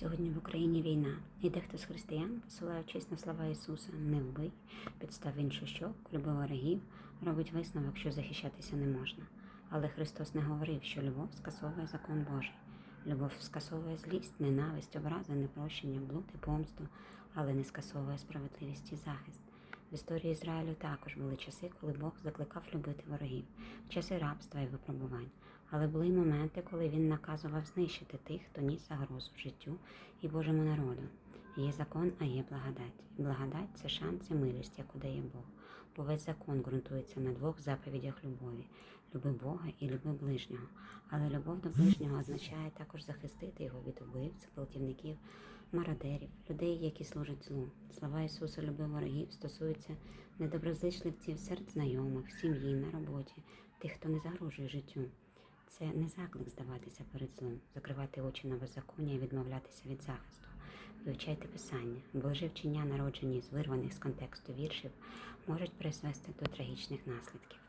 Сьогодні в Україні війна, і дехто з християн, посилаючись на слова Ісуса, не вбий, підстав іншу щок, люби ворогів, робить висновок, що захищатися не можна. Але Христос не говорив, що любов скасовує закон Божий. Любов скасовує злість, ненависть, образи, непрощення, блуд і помсту, але не скасовує справедливість і захист. В історії Ізраїлю також були часи, коли Бог закликав любити ворогів, часи рабства і випробувань. Але були й моменти, коли він наказував знищити тих, хто ніс загрозу життю і Божому народу. Є закон, а є благодать. Благодать це шанс і милість, яку дає Бог. Бо весь закон ґрунтується на двох заповідях любові: люби Бога і люби ближнього. Але любов до ближнього означає також захистити його від убивць, гвалтівників, мародерів, людей, які служать злу. Слова Ісуса люби ворогів стосуються недоброзичливців серед знайомих, сім'ї, на роботі, тих, хто не загрожує життю. Це не заклик здаватися перед злом, закривати очі на беззаконня і відмовлятися від захисту. Вивчайте писання, бо лже вчення, народжені з вирваних з контексту віршів, можуть призвести до трагічних наслідків.